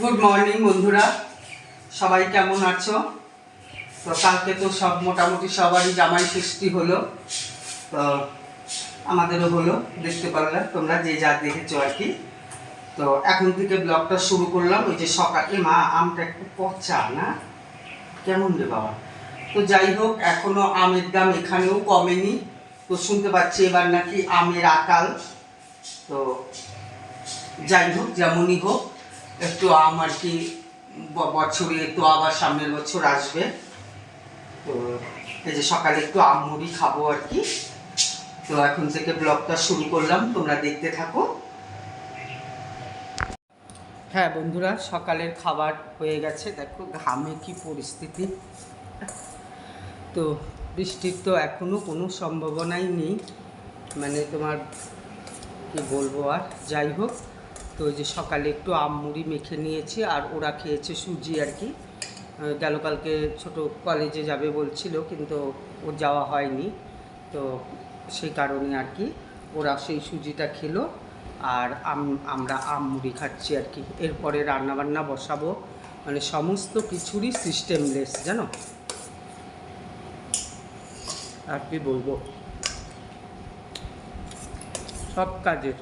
Good morning বন্ধুরা। সবাই কেমন আছো? তো কালকে তো সব মোটামুটি সবারই জামাই ষষ্ঠী হলো। তো আমাদেরও হলো, দেখতে পারলে তোমরা যে যা দেখেছ আর কি। তো এখন থেকে ব্লগটা শুরু করলাম, ওই যে সকালে মা, আমটা একটু পচা, না? কেমন রে বাবা? তো যাই হোক, এখনও আমের দাম এখানেও কমেনি। তো শুনতে পাচ্ছি এবার নাকি আমের আকাল। তো যাই হোক, যেমনই হোক একটু আম আর কি বছরে একটু আবার সামনের বছর আসবে। তো এই যে সকালে একটু আম মুড়ি খাব আর কি। তো এখন থেকে ব্লগটা শুরু করলাম, তোমরা দেখতে থাকো। হ্যাঁ বন্ধুরা, সকালের খাবার হয়ে গেছে। দেখো ঘামে কি পরিস্থিতি। তো বৃষ্টির তো এখনও কোনো সম্ভাবনাই নেই। মানে তোমার কি বলব আর? যাই হোক। তো ওই যে সকালে একটু আম মুড়ি মেখে নিয়েছি আর ওরা খেয়েছে সুজি আর কি। গেল কালকে ছোট কলেজে যাবে বলছিল কিন্তু ওর যাওয়া হয়নি। তো সেই কারণে আর কি ওরা সেই সুজিটা খেলো আর আম, আমরা আম মুড়ি খাচ্ছি আর কি। এরপরে রান্নাবান্না বসাবো। মানে সমস্ত কিছুরই সিস্টেমলেস জানো? আর কি বলব? সব কাজের।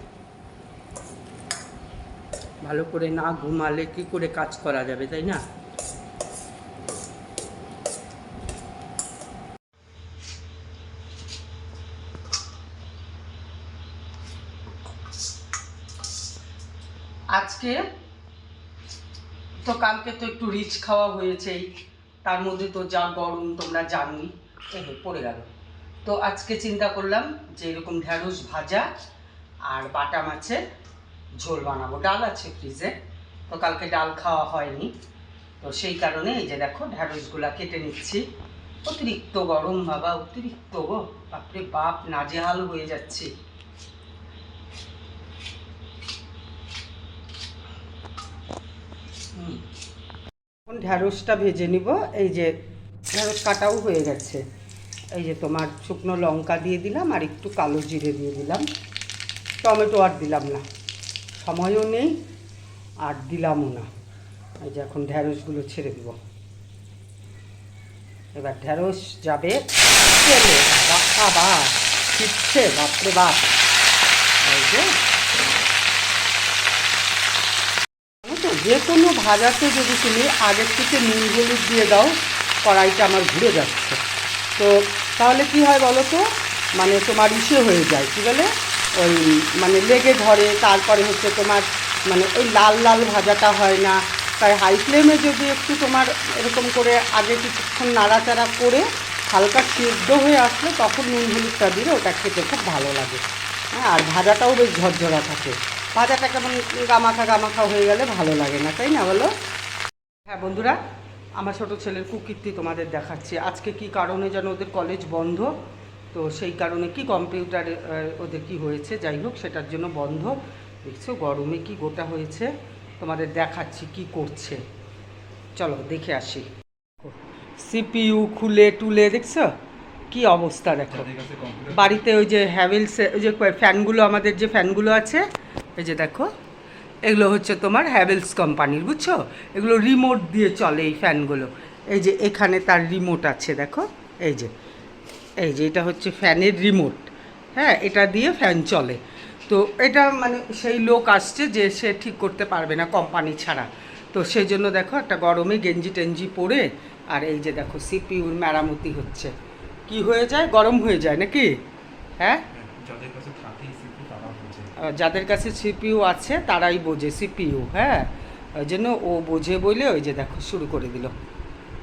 ভালো করে না ঘুমালে কি করে কাজ করা যাবে, তাই না? আজকে তো কালকে তো একটু রিচ খাওয়া হয়েছেই, তার মধ্যে তো যা গরম তোমরা এই পড়ে গেল। তো আজকে চিন্তা করলাম যে এরকম ঢ্যাঁড়স ভাজা আর বাটা মাছের ঝোল বানাবো। ডাল আছে ফ্রিজে তো কালকে ডাল খাওয়া হয়নি। তো সেই কারণে এই যে দেখো ঢ্যাঁড়সগুলা কেটে নিচ্ছি। অতিরিক্ত গরম বাবা, অতিরিক্ত গো। বাপরে বাপ, নাজেহাল হয়ে যাচ্ছি। ঢ্যাঁড়সটা ভেজে নিব। এই যে ঢ্যাঁড়স কাটাও হয়ে গেছে। এই যে তোমার শুকনো লঙ্কা দিয়ে দিলাম আর একটু কালো জিরে দিয়ে দিলাম। টমেটো আর দিলাম না। সময়ও নেই আর দিলামও না। এই যে এখন ঢ্যাঁড়সগুলো ছেড়ে দিব। এবার ঢ্যাঁড়স যাবে বা ছিটছে, বাপরে বাপ। যে। যে কোনো ভাজাতে যদি তুমি আগের থেকে নুন, হলুদ দিয়ে দাও, কড়াইটা আমার ঘুরে যাচ্ছে। তো তাহলে কি হয় বলো তো? মানে তোমার ইসে হয়ে যায়, কী বলে? ওই মানে লেগে ধরে, তারপরে হচ্ছে তোমার মানে ওই লাল লাল ভাজাটা হয় না। তাই হাই ফ্লেমে যদি একটু তোমার এরকম করে আগে কিছুক্ষণ নাড়াচাড়া করে হালকা সিদ্ধ হয়ে আসলে তখন নুন হলুদটা দিলে ওটা খেতে খুব ভালো লাগে। হ্যাঁ আর ভাজাটাও বেশ ঝরঝরা থাকে। ভাজাটা কেমন গামাখা গামাখা হয়ে গেলে ভালো লাগে না, তাই না বলো? হ্যাঁ বন্ধুরা, আমার ছোটো ছেলের কুকীর্তি তোমাদের দেখাচ্ছি। আজকে কি কারণে যেন ওদের কলেজ বন্ধ? তো সেই কারণে কি কম্পিউটারে ওদের কি হয়েছে? যাই হোক সেটার জন্য বন্ধ। দেখছ গরমে কি গোটা হয়েছে? তোমাদের দেখাচ্ছি কি করছে। চলো দেখে আসি। সিপিইউ খুলে টুলে দেখছ? কি অবস্থা দেখো। বাড়িতে ওই যে হ্যাভেলস ওই যে ফ্যানগুলো আমাদের যে ফ্যানগুলো আছে এই যে দেখো এগুলো হচ্ছে তোমার হ্যাভেলস কোম্পানির বুঝছ? এগুলো রিমোট দিয়ে চলে এই ফ্যানগুলো। এই যে এখানে তার রিমোট আছে দেখো এই যে। এই যে এটা হচ্ছে ফ্যানের রিমোট হ্যাঁ এটা দিয়ে ফ্যান চলে। তো এটা মানে সেই লোক আসছে যে সে ঠিক করতে পারবে না কোম্পানি ছাড়া। তো সেই জন্য দেখো একটা গরমে গেঞ্জি টেঞ্জি পরে আর এই যে দেখো সিপিউর মেরামতি হচ্ছে। কি হয়ে যায়? গরম হয়ে যায় নাকি? হ্যাঁ? যাদের কাছে থাকে সিপি তারা বোঝে। আহ, যাদের কাছে সিপিইউ আছে তারাই বোঝে সিপিইউ হ্যাঁ? ওই জন্য ও বোঝে বলে ওই যে দেখো শুরু করে দিল।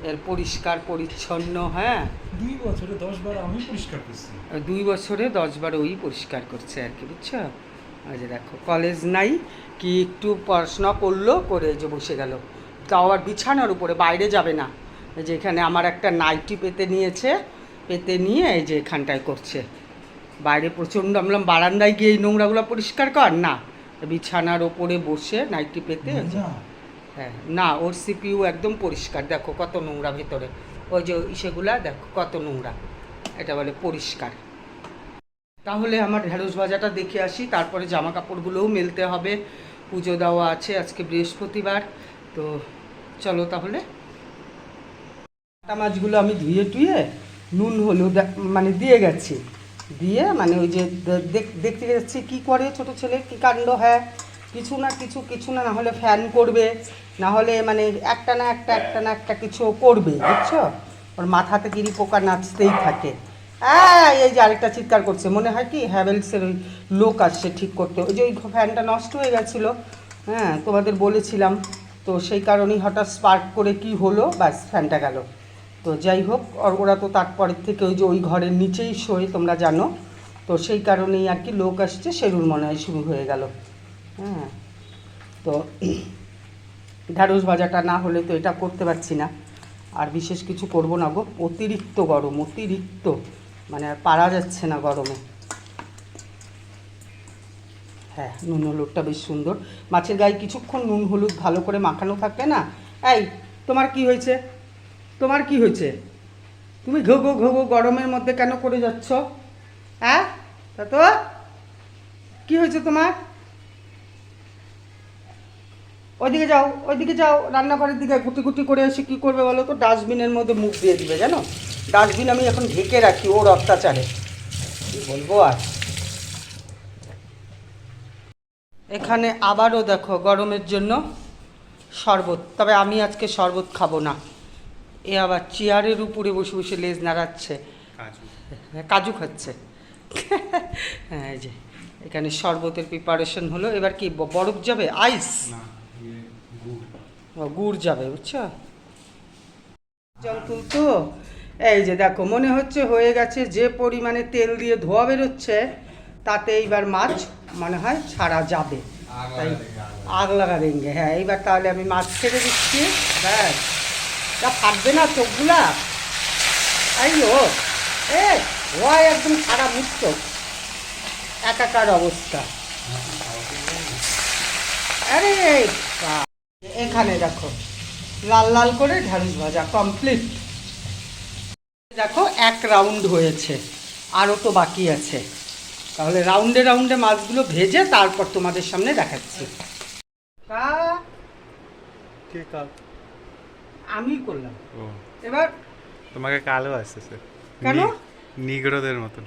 এর পরিষ্কার পরিচ্ছন্ন হ্যাঁ? দুই বছরে দশ বার আমি পরিষ্কার করছি। দুই বছরে দশ দশবার ওই পরিষ্কার করছে আর কি বুঝছ? যে দেখো কলেজ নাই কি একটু পড়াশোনা করল করে যে বসে গেল। তাও আবার বিছানার উপরে বাইরে যাবে না। এই যে এখানে আমার একটা নাইটি পেতে নিয়েছে পেতে নিয়ে এই যে এখানটায় করছে। বাইরে প্রচণ্ড আমলাম বারান্দায় গিয়ে এই নোংরাগুলো পরিষ্কার কর? না বিছানার ওপরে বসে নাইটি পেতে হ্যাঁ না, ওর সিপিউ একদম পরিষ্কার। দেখো কত নোংরা ভেতরে। ওই যে সেগুলা দেখো কত নোংরা। এটা বলে পরিষ্কার। তাহলে আমার ঢেঁড়স ভাজাটা দেখে আসি। তারপরে জামা কাপড়গুলোও মেলতে হবে। পুজো দেওয়া আছে আজকে বৃহস্পতিবার। তো চলো তাহলে। কাটা মাছগুলো আমি ধুয়ে টুয়ে নুন, হলুদ মানে দিয়ে গেছি। দিয়ে মানে ওই যে দেখ- দেখতে যাচ্ছি কি করে ছোট ছেলে, কি কাণ্ড হ্যাঁ। কিছু না কিছু কিছু না না হলে ফ্যান করবে না হলে মানে একটা না একটা একটা না একটা কিছু করবে বুঝছ? ওর মাথাতে কিরি পোকা নাচতেই থাকে। হ্যাঁ এই যে আরেকটা চিৎকার করছে মনে হয় কি হ্যাভেলসের ওই লোক আসছে ঠিক করতে। ওই যে ওই ফ্যানটা নষ্ট হয়ে গেছিল হ্যাঁ তোমাদের বলেছিলাম। তো সেই কারণেই হঠাৎ স্পার্ক করে কি হলো ব্যাস ফ্যানটা গেল। তো যাই হোক ওরা তো তারপরের থেকে ওই যে ওই ঘরের নিচেই শোয় তোমরা জানো। তো সেই কারণেই আর কি লোক আসছে সেরুর মনে হয় শুরু হয়ে গেল। হ্যাঁ। তো ঢ্যাঁড়স ভাজাটা না হলে তো এটা করতে পারছি না। আর বিশেষ কিছু করব না গো, অতিরিক্ত গরম, অতিরিক্ত। মানে আর পারা যাচ্ছে না গরমে। হ্যাঁ নুন হলুদটা বেশ সুন্দর। মাছের গায়ে কিছুক্ষণ নুন হলুদ ভালো করে মাখানো থাকলে না, এই, তোমার কি হয়েছে? তোমার কি হয়েছে? তুমি ঘোগো ঘোগো গরমের মধ্যে কেন করে যাচ্ছ? হ্যাঁ তা তো? কি হয়েছে তোমার? ওইদিকে যাও ওইদিকে যাও। রান্নাঘরের দিকে গুটি গুটি করে এসে কী করবে বলো তো? ডাস্টবিনের মধ্যে মুখ দিয়ে দিবে জানো? ডাস্টবিন আমি এখন ঢেকে রাখি ওর অত্যাচারে। কি বলব আর? এখানে আবারও দেখো গরমের জন্য শরবত তবে আমি আজকে শরবত খাব না। এ আবার চেয়ারের উপরে বসে বসে লেজ নাড়াচ্ছে। কাজু। খাচ্ছে। হ্যাঁ এই যে এখানে শরবতের প্রিপারেশন হলো। এবার কি বরফ যাবে? আইস না। গুড় গুড় যাবে বুঝছ? জল তুলতো? এই যে দেখো মনে হচ্ছে হয়ে গেছে যে পরিমাণে তেল দিয়ে ধোয়া বেরোচ্ছে তাতে এইবার মাছ মনে হয় ছাড়া যাবে। তাই আগ লাগা দেঙ্গে হ্যাঁ এইবার তাহলে আমি মাছ ছেড়ে দিচ্ছি ব্যাস। যা ফাটবে না চোখগুলা? এই ও এ হয় একদম সারা মুক্ত। একাকার অবস্থা। আরে বাপ। এখানে দেখো লাল লাল করে ঢ্যাঁড়স ভাজা কমপ্লিট দেখো এক রাউন্ড হয়েছে আরও তো বাকি আছে। তাহলে রাউন্ডে রাউন্ডে মাছগুলো ভেজে তারপর তোমাদের সামনে দেখাচ্ছি। আমি করলাম। ও। এবার তোমাকে কালো আসতেছে। কেন? নিগ্রোদের মতন।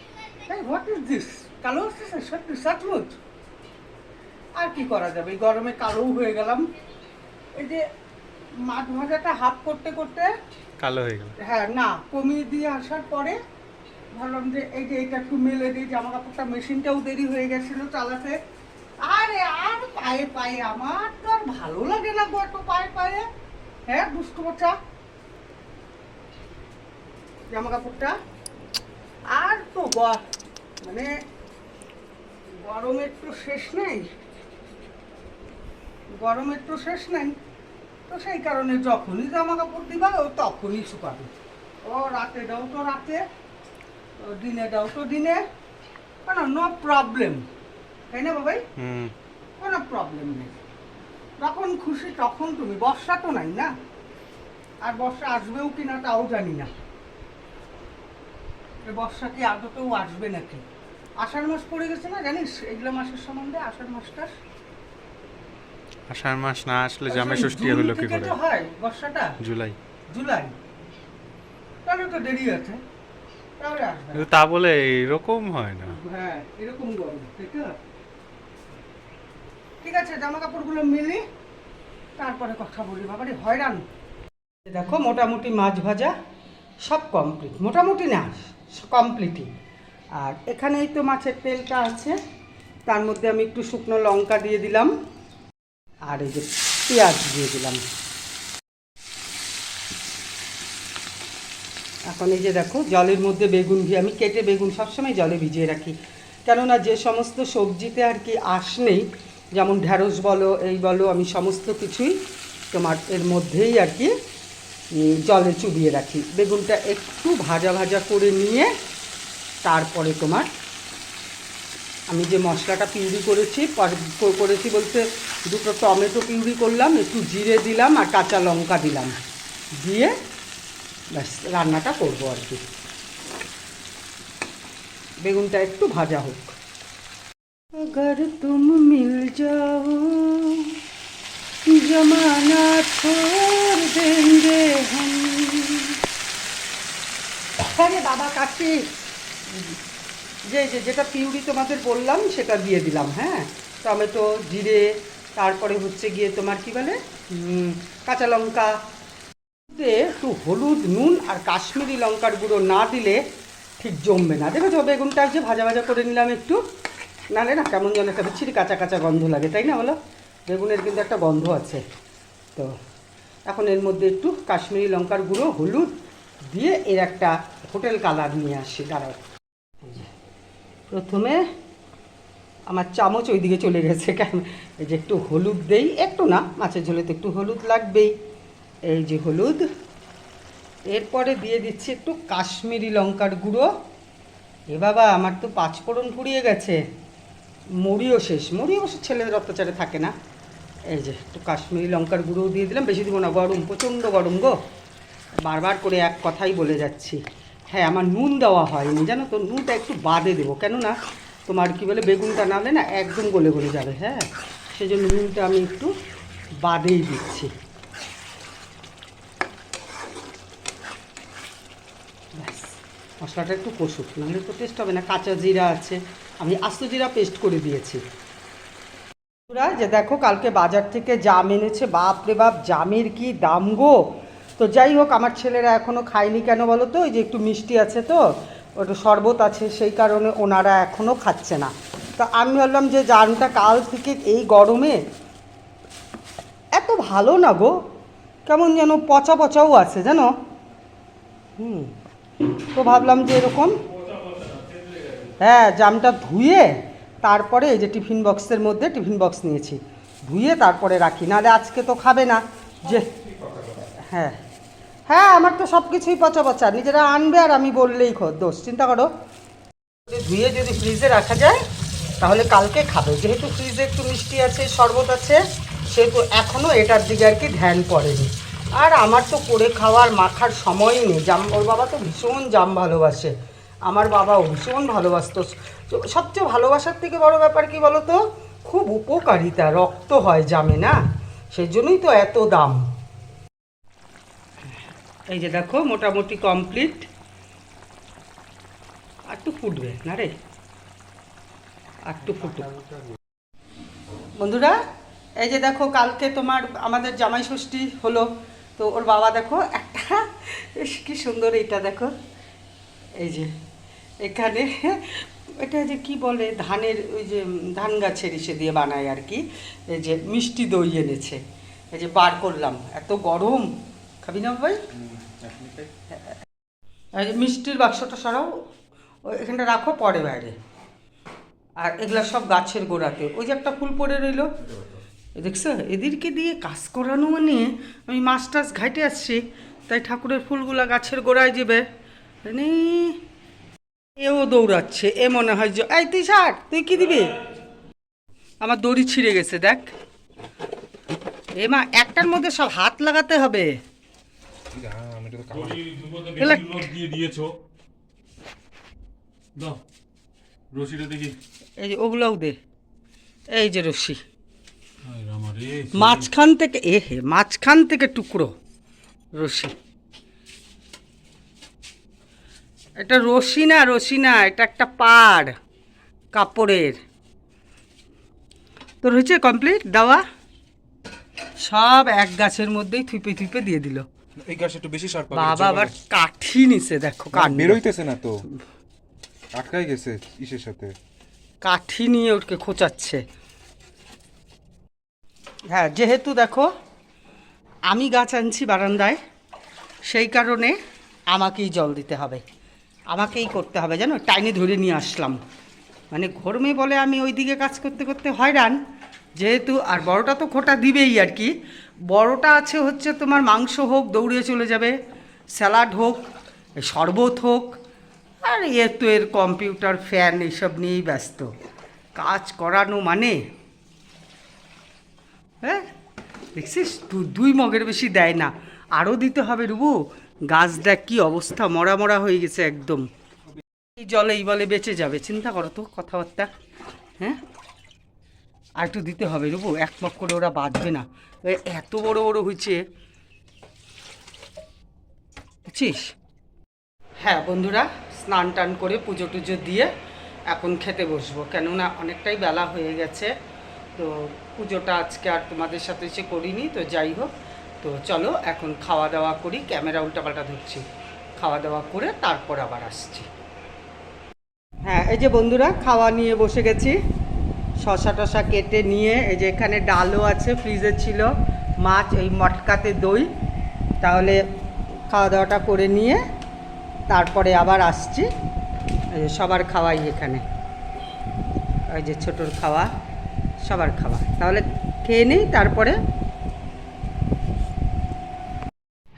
হোয়াট ইজ দিস কালো আসতেছে সত্যি আর কি করা যাবে? এই গরমে কালোও হয়ে গেলাম। এই যে মাছ ভাজাটা হাফ করতে করতে কালো হয়ে গেল। হ্যাঁ না কমিয়ে দিয়ে আসার পরে ভাবলাম যে এই যে এটা একটু মেলে দিই জামা কাপড়টা মেশিনটাও দেরি হয়ে গেছিল চালাতে। আরে আর পায়ে পায়ে আমার তো আর ভালো লাগে না গো একটু পায়ে পায়ে। হ্যাঁ দুষ্টু বাচ্চা জামা কাপড়টা। আর তো গ- মানে গরমের তো শেষ নেই। গরমের তো শেষ নেই। তো সেই কারণে যখনই জামা কাপড় দিবা ও তখনই শুকাবে। ও রাতে দাও তো রাতে দিনে দাও তো দিনে। কেন নো প্রবলেম তাই না বাবাই? কোনো প্রবলেম নেই। যখন খুশি তখন তুমি বর্ষা তো নাই না? আর বর্ষা আসবেও কি না তাও জানি না। বর্ষা কি আদতেও আসবে নাকি? আষাঢ় মাস পড়ে গেছে না জানিস? এগুলো মাসের সম্বন্ধে আষাঢ় মাসটা আষাঢ় মাস না আসলে জামাই ষষ্ঠী হলো কি করে? হয় বর্ষাটা? জুলাই। জুলাই। তাহলে তো দেরি আছে। কিন্তু তা বলে এরকম হয় না। হ্যাঁ এরকম গরম ঠিক আছে ঠিক আছে জামা কাপড়গুলো মিলি তারপরে কথা বলি। বাবারে হয়রান। দেখো মোটামুটি মাছ ভাজা সব কমপ্লিট মোটামুটি না কমপ্লিটই আর এখানেই তো মাছের তেলটা আছে। তার মধ্যে আমি একটু শুকনো লঙ্কা দিয়ে দিলাম। আর এই যে পেঁয়াজ দিয়ে দিলাম। এখন এই যে দেখো, জলের মধ্যে বেগুন ভি আমি কেটে বেগুন সবসময় জলে ভিজিয়ে রাখি। কেননা যে সমস্ত সবজিতে আর কি আঁশ নেই, যেমন ঢ্যাঁড়স বলো, এই বলো, আমি সমস্ত কিছুই তোমার এর মধ্যেই আর কি জলে চুবিয়ে রাখি। বেগুনটা একটু ভাজা ভাজা করে নিয়ে তারপরে তোমার আমি যে মশলাটা পিউরি করেছি করেছি বলতে দুটো টমেটো পিউরি করলাম একটু জিরে দিলাম আর কাঁচা লঙ্কা দিলাম দিয়ে ব্যাস রান্নাটা করবো আর কি বেগুনটা একটু ভাজা হোক अगर तुम मिल जाओ जमाना छोड़ देंगे हम আরে বাবা কাশি যে যে যেটা পিউরি তোমাদের বললাম সেটা দিয়ে দিলাম হ্যাঁ টমেটো জিরে তারপরে হচ্ছে গিয়ে তোমার কি বলে? কাঁচা লঙ্কা। একটু হলুদ, নুন আর কাশ্মীরি লঙ্কার গুঁড়ো না দিলে ঠিক জমবে না। দেখেছ, বেগুনটা যে ভাজা ভাজা করে নিলাম একটু? নালে না কেমন যেন একটা বিচ্ছিরি কাঁচা কাঁচা গন্ধ লাগে, তাই না বলো? বেগুনের কিন্তু একটা গন্ধ আছে। তো এখন এর মধ্যে একটু কাশ্মীরি লঙ্কার গুঁড়ো, হলুদ দিয়ে এর একটা হোটেল কালার নিয়ে আসি, দাঁড়াও। প্রথমে আমার চামচ ওইদিকে চলে গেছে, কেন? এই যে একটু হলুদ দেই, একটু না, মাছের ঝোলে তো একটু হলুদ লাগবেই। এই যে হলুদ, এরপরে দিয়ে দিচ্ছি একটু কাশ্মীরি লঙ্কার গুঁড়ো। এ বাবা, আমার তো পাঁচফোড়ন ফুরিয়ে গেছে। মুড়িও শেষ মুড়ি অবশ্য ছেলেদের অত্যাচারে থাকে না। এই যে একটু কাশ্মীরি লঙ্কার গুঁড়োও দিয়ে দিলাম, বেশি দিব না, গরম, প্রচণ্ড গরম গো। বারবার করে এক কথাই বলে যাচ্ছি। হ্যাঁ আমার নুন দেওয়া হয়নি, জানো তো, নুনটা একটু বাদে দেবো, কেননা তোমার কি বলে, বেগুনটা নালে না একদম গলে গলে যাবে হ্যাঁ? সেই জন্য নুনটা আমি একটু বাদেই দিচ্ছি। ব্যাস, মশলাটা একটু কষুক, নাহলে তো টেস্ট হবে না। কাঁচা জিরা আছে, আমি আস্ত জিরা পেস্ট করে দিয়েছি। যে দেখো, কালকে বাজার থেকে জাম এনেছে বাপ রে বাপ, জামের কি দাম গো! তো যাই হোক, আমার ছেলেরা এখনও খায়নি কেন বলো তো? ওই যে একটু মিষ্টি আছে তো। ওটা শরবত আছে, সেই কারণে ওনারা এখনও খাচ্ছে না। তো আমি ভাবলাম যে জামটা কাল থেকে এই গরমে এত ভালো না গো, কেমন যেন পচা পচাও আছে, জানো? হুম, তো ভাবলাম যে এরকম হ্যাঁ জামটা ধুয়ে তারপরে এই যে টিফিন বক্সের মধ্যে টিফিন বক্স নিয়েছি, ধুয়ে তারপরে রাখি, নাহলে আজকে তো খাবে না, যে হ্যাঁ। হ্যাঁ আমার তো সব কিছুই পচা পচা নিজেরা আনবে আর আমি বললেই খো দোষ। চিন্তা করো। ধুয়ে যদি ফ্রিজে রাখা যায়, তাহলে কালকে খাবে। যেহেতু ফ্রিজে একটু মিষ্টি আছে, শরবত আছে, সেহেতু এখনও এটার দিকে আর কি ধ্যান পড়েনি আর আমার তো করে খাওয়ার মাখার সময়ই নেই। জাম ওর বাবা তো ভীষণ জাম ভালোবাসে। আমার বাবাও ভীষণ ভালোবাসতো। সবচেয়ে ভালোবাসার থেকে বড় ব্যাপার কি বলো তো? খুব উপকারিতা। রক্ত হয় জামে, না? সেই জন্যই তো এত দাম। এই যে দেখো, মোটামুটি কমপ্লিট আর একটু ফুটবে না রে। আর একটু ফুটবে বন্ধুরা, এই যে দেখো, কালকে তোমার আমাদের জামাই ষষ্ঠী হলো। তো ওর বাবা দেখো, একটা কি সুন্দর এইটা দেখো। এই যে, এখানে এটা যে কি বলে, ধানের ওই যে ধান গাছের ইসে দিয়ে বানায় আর কি। এই যে মিষ্টি দই এনেছে। এই যে বার করলাম, এত গরম। খাবি না ভাই মিষ্টির বাক্সটা সরাও। এখানটা রাখো, পরে বাইরে। আর এগুলো সব গাছের গোড়াতে। ওই যে একটা ফুল পড়ে রইল। দেখছ? এদেরকে দিয়ে কাজ করানো মানে আমি মাছ টাছ ঘাইটে আসছি, তাই ঠাকুরের ফুলগুলা গাছের গোড়ায় যাবে মানে এও দৌড়াচ্ছে, এ মনে হয় যে, এই তুই ষাট তুই কি দিবি? আমার দড়ি ছিঁড়ে গেছে, দেখ। এ মা, একটার মধ্যে সব হাত লাগাতে হবে। দিয়ে দিয়েছ। দাও রশিটা দেখি। এই যে ওগুলোও দে। এই যে রশ্মি হায় রামা রে মাঝখান থেকে এ হে মাঝখান থেকে টুকরো রশি। এটা রশি না রশি না এটা একটা পাড় কাপড়ের। তোর হয়েছে কমপ্লিট দেওয়া? সব এক গাছের মধ্যেই থুপে থুপে দিয়ে দিল। এই গাছ একটু বেশি শার্প বাবা আবার কাঠি নিছে দেখো কাঠ। বেরোইতেছে না তো। আটকাই গেছে ইসের সাথে। কাঠি নিয়ে ওকে খোঁচাচ্ছে। হ্যাঁ যেহেতু দেখো আমি গাছ আনছি বারান্দায় সেই কারণে আমাকেই জল দিতে হবে। আমাকেই করতে হবে জানো? টাইনে ধরে নিয়ে আসলাম। মানে ঘরমে বলে আমি ওইদিকে কাজ করতে করতে হয়রান। যেহেতু আর বড়টা তো খোটা দিবেই আর কি। বড়টা আছে হচ্ছে তোমার মাংস হোক দৌড়ে চলে যাবে, স্যালাড হোক, শরবত হোক, আর এ তো এর কম্পিউটার, ফ্যান এইসব নিয়েই ব্যস্ত। কাজ করানো মানে? হ্যাঁ? দেখছিস? দুই মগের বেশি দেয় না। আরও দিতে হবে রুবু। গাছ দেখ কি অবস্থা, মরা মরা হয়ে গেছে একদম। এই জলে এই বলে বেঁচে যাবে, চিন্তা করো তো কথাবার্তা। হ্যাঁ? আর একটু দিতে হবে রুবু এক মক করে ওরা বাঁচবে না। এত বড় বড় হয়েছে। বুঝছিস? হ্যাঁ বন্ধুরা, স্নান টান করে পুজো টুজো দিয়ে এখন খেতে বসবো। কেননা অনেকটাই বেলা হয়ে গেছে, তো পুজোটা আজকে আর তোমাদের সাথে সে করিনি, তো যাই হোক। তো চলো, এখন খাওয়া দাওয়া করি, ক্যামেরা উল্টাপাল্টা ধরছি। খাওয়া দাওয়া করে তারপর আবার আসছি। হ্যাঁ এই যে বন্ধুরা, খাওয়া নিয়ে বসে গেছি। শশা টশা কেটে নিয়ে, এই যে এখানে ডালও আছে, ফ্রিজে ছিল, মাছ ওই মটকাতে দই। তাহলে খাওয়া দাওয়াটা করে নিয়ে তারপরে আবার আসছি। সবার খাওয়াই এখানে। ওই যে ছোটোর খাওয়া, সবার খাওয়া। তাহলে খেয়ে নিই, তারপরে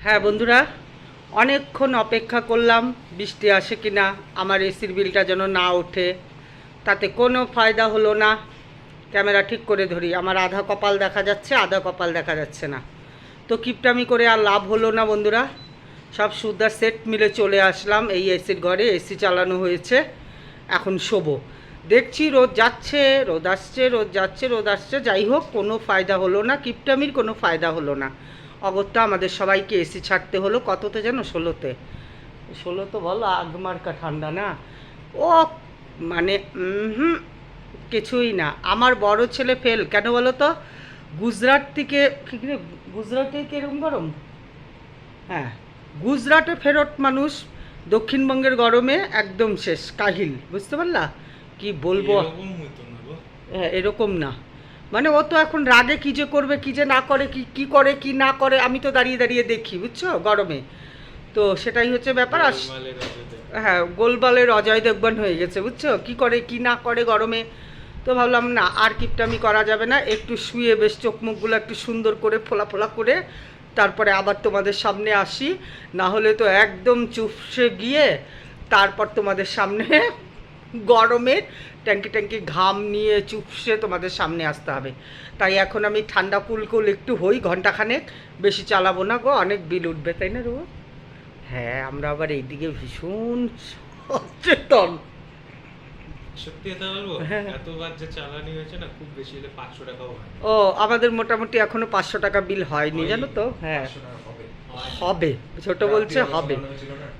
হ্যাঁ বন্ধুরা, অনেকক্ষণ অপেক্ষা করলাম, বৃষ্টি আসে কিনা, আমার এসির বিলটা যেন না ওঠে। তাতে কোনো ফায়দা হলো না। ক্যামেরা ঠিক করে ধরি। আমার আধা কপাল দেখা যাচ্ছে, আধা কপাল দেখা যাচ্ছে না। তো কিপটামি করে আর লাভ হলো না বন্ধুরা। সব সুদার সেট মিলে চলে আসলাম। এই এসির ঘরে এসি চালানো হয়েছে। এখন শোবো। দেখছি রোদ যাচ্ছে, রোদ আসছে, রোদ যাচ্ছে, রোদ আসছে। যাই হোক, কোনো ফায়দা হলো না। কিপটামির কোনো ফায়দা হলো না। অগত্যা আমাদের সবাইকে এসি ছাড়তে হলো কততে যেন ষোলোতে। ষোলো তো বলো আগমার্কা ঠান্ডা না? ও মানে হুম কিছুই না। আমার বড় ছেলে ফেল। কেন বলো তো? গুজরাট থেকে কি গুজরাটে কীরকম গরম? হ্যাঁ গুজরাটে ফেরত মানুষ দক্ষিণবঙ্গের গরমে একদম শেষ কাহিল। বুঝতে পারলা? কি বলব। হ্যাঁ এরকম না। মানে ও তো এখন রাগে কি যে করবে কি যে না করে কি কি করে কি না করে আমি তো দাঁড়িয়ে দাঁড়িয়ে দেখি বুঝছ? গরমে। তো সেটাই হচ্ছে ব্যাপার। আর। হ্যাঁ গোলবালের অজয় দেবগন হয়ে গেছে, বুঝছ? কি করে, কি না করে গরমে? তো ভাবলাম, না, আর কিপটামি করা যাবে না, একটু শুয়ে বেশ চোখ মুখগুলো একটু সুন্দর করে ফোলা ফোলা করে তারপরে আবার তোমাদের সামনে আসি। না হলে তো একদম চুপসে গিয়ে তারপর তোমাদের সামনে গরমের ট্যাঙ্কি ট্যাঙ্কি ঘাম নিয়ে চুপসে তোমাদের সামনে আসতে হবে। তাই এখন আমি ঠান্ডা কুল কুল একটু হই, ঘন্টাখানেক। বেশি চালাবো না গো, অনেক বিল উঠবে, তাই না রুবো হ্যাঁ আমরা আবার এইদিকে ভীষণ সচেতন। সত্যি কথা বলব? হ্যাঁ। এতবার যে চালানি হয়েছে না খুব বেশি হলে পাঁচশো টাকাও হয় ও আমাদের মোটামুটি এখনও পাঁচশো টাকা বিল হয়নি জানো তো? হ্যাঁ। হবে। হবে। ছোট বলছে হবে।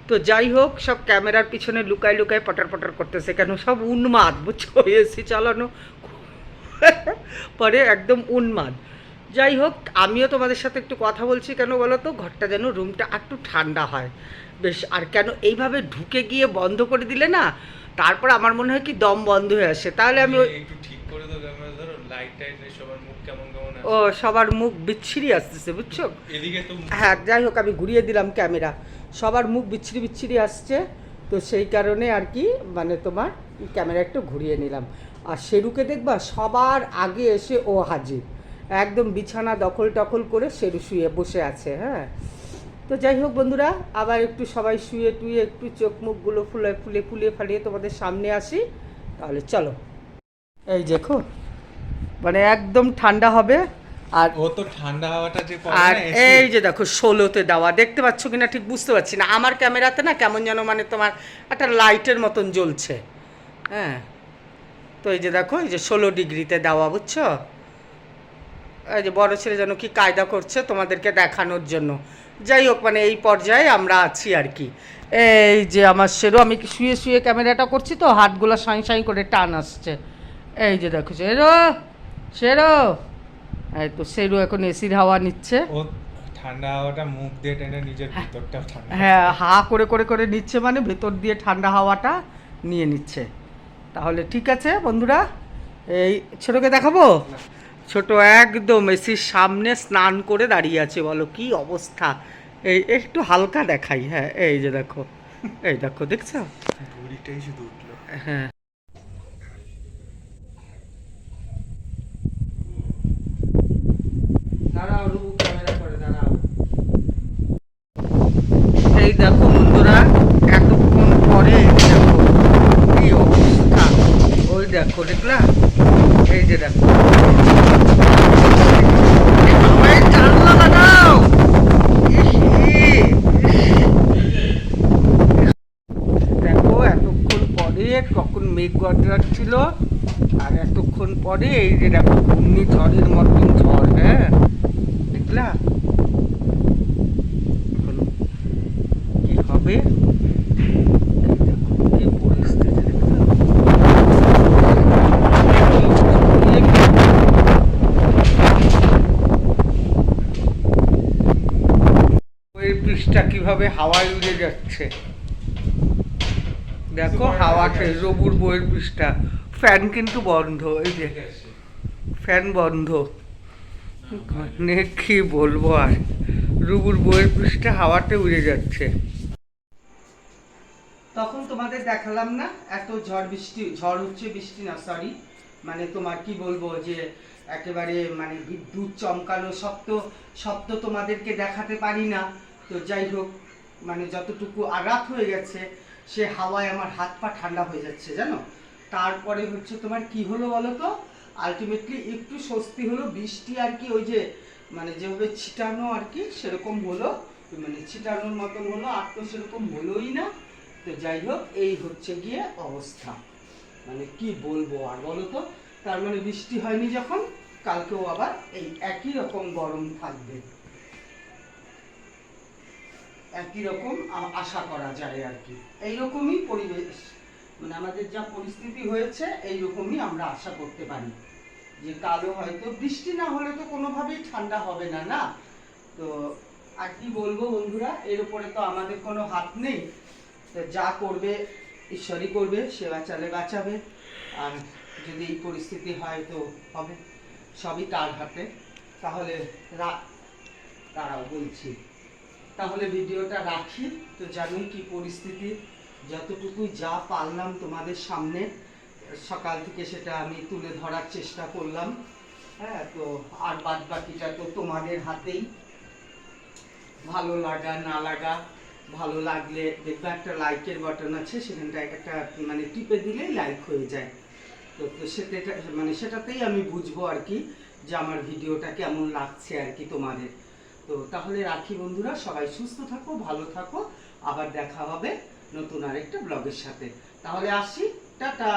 তো যাই হোক সব ক্যামেরার পিছনে লুকায় লুকায় পটার পটার করতেছে কেন? সব উন্মাদ বুঝছ? এসি চালানো। পরে একদম উন্মাদ। যাই হোক আমিও তোমাদের সাথে একটু কথা বলছি কেন বলো তো? ঘরটা যেন রুমটা একটু ঠান্ডা হয়। বেশ আর কেন এইভাবে ঢুকে গিয়ে বন্ধ করে দিলে না? তারপর আমার মনে হয় কি দম বন্ধ হয়ে আসে। তাহলে আমি একটু ঠিক করে দাও ক্যামেরা ধরো লাইট টাইট সবার মুখ কেমন কেমন ও সবার মুখ বিচ্ছিরি আসতেছে বুঝছ? এদিকে তো হ্যাঁ যাই হোক আমি ঘুরিয়ে দিলাম ক্যামেরা। সবার মুখ বিচ্ছিরি বিচ্ছিরি আসছে তো সেই কারণে আর কি মানে তোমার ক্যামেরা একটু ঘুরিয়ে নিলাম। আর সেরুকে দেখবা সবার আগে এসে ও হাজির। একদম বিছানা দখল টখল করে শেরু শুয়ে বসে আছে হ্যাঁ। তো যাই হোক বন্ধুরা আবার একটু সবাই শুয়ে টুয়ে একটু চোখ মুখগুলো ফুলে ফুলে ফুলিয়ে ফালিয়ে তোমাদের সামনে আসি। তাহলে চলো। এই দেখো মানে একদম ঠান্ডা হবে আর ও তো ঠান্ডা হাওয়াটা যে আর এই যে দেখো ষোলোতে দেওয়া দেখতে পাচ্ছ কিনা ঠিক বুঝতে পারছি না। আমার ক্যামেরাতে না কেমন যেন মানে তোমার একটা লাইটের মতন জ্বলছে হ্যাঁ। তো এই যে দেখো এই যে ষোলো ডিগ্রিতে দেওয়া বুঝছ? এই যে বড় ছেলে যেন কি কায়দা করছে তোমাদেরকে দেখানোর জন্য। যাই হোক মানে এই পর্যায়ে আমরা আছি আর কি। এই যে আমার সেরো আমি শুয়ে শুয়ে ক্যামেরাটা করছি তো? হাতগুলো সাঁই সাঁই করে টান আসছে। এই যে দেখো সেরো সেরো এই তো সেরু এখন এসির হাওয়া নিচ্ছে। ও ঠান্ডা হাওয়াটা মুখ দিয়ে টেনে নিজের ভিতরটা ঠান্ডা হ্যাঁ হা করে করে করে নিচ্ছে মানে ভেতর দিয়ে ঠান্ডা হাওয়াটা নিয়ে নিচ্ছে। তাহলে ঠিক আছে বন্ধুরা এই ছোটোকে দেখাবো? ছোট একদম এসির সামনে স্নান করে দাঁড়িয়ে আছে বলো কি অবস্থা? এই একটু হালকা দেখাই হ্যাঁ এই যে দেখো এই দেখো দেখছ? শুধু উঠল। হ্যাঁ। এই দেখো বন্ধুরা এতক্ষণ পরে দেখো কি অবস্থা। ওই দেখো দেখলা? এই যে দেখো সবাই জানলা লাগাও ইস, ইস। ছিল। আর এতক্ষণ পরে এই যে দেখো ঘূর্ণি ঝড়ের মতন ঝড় হ্যাঁ? দেখলা? এখন কি হবে? পৃষ্ঠা কীভাবে হাওয়ায় উড়ে যাচ্ছে? দেখো হাওয়াতে রবুর বইয়ের পৃষ্ঠা। ফ্যান কিন্তু বন্ধ, এই যে। ফ্যান বন্ধ। মানে কি বলব আর? রুবুর বইয়ের পৃষ্ঠা হাওয়াতে উড়ে যাচ্ছে। তখন তোমাদের দেখালাম না, এত ঝড় বৃষ্টি, ঝড় হচ্ছে বৃষ্টি না সরি মানে তোমার কি বলব যে, একেবারে মানে বিদ্যুৎ চমকালো সব তো তোমাদেরকে দেখাতে পারি না। তো যাই হোক মানে যতটুকু আঘাত হয়ে গেছে সে হাওয়ায় আমার হাত পা ঠান্ডা হয়ে যাচ্ছে, জানো? তারপরে হচ্ছে তোমার কি হলো বলো তো? আলটিমেটলি একটু স্বস্তি হলো, বৃষ্টি আর কি ওই যে মানে যেভাবে ছিটানো আর কি, সেরকম হলো। মানে ছিটানোর মতন হলো, আর তো সেরকম হলোই না। তো যাই হোক, এই হচ্ছে গিয়ে অবস্থা। মানে কি বলব আর বলো তো? তার মানে বৃষ্টি হয়নি যখন, কালকেও আবার এই একই রকম গরম থাকবে। একই রকম আশা করা যায় আর কি। এইরকমই পরিবেশ। মানে আমাদের যা পরিস্থিতি হয়েছে, এইরকমই আমরা আশা করতে পারি। যে কালো হয়তো, বৃষ্টি না হলে তো কোনোভাবেই ঠান্ডা হবে না না? তো আর কি বলব বন্ধুরা, এর উপরে তো আমাদের কোনো হাত নেই। তো যা করবে, ঈশ্বরই করবে সে বাঁচালে বাঁচাবে। আর যদি এই পরিস্থিতি হয় তো হবে। সবই তার হাতে। তাহলে রা- তারাও বলছি। তাহলে ভিডিওটা রাখি। তো জানোই কি পরিস্থিতি। যতটুকু যা পারলাম তোমাদের সামনে, সকাল থেকে সেটা আমি তুলে ধরার চেষ্টা করলাম। হ্যাঁ তো আর বাদ বাকিটা তো তোমাদের হাতেই। ভালো লাগা, না লাগা, ভালো লাগলে দেখবে একটা লাইকের বাটন আছে সেখানটা একটা মানে টিপে দিলেই লাইক হয়ে যায়। তো তো সেটা মানে সেটাতেই আমি বুঝব আর কি, যে আমার ভিডিওটা কেমন লাগছে আর কি তোমাদের। তো তাহলে রাখি বন্ধুরা, সবাই সুস্থ থাকো, ভালো থাকো। আবার দেখা হবে নতুন আরেকটা ব্লগের সাথে। তাহলে আসি, টাটা!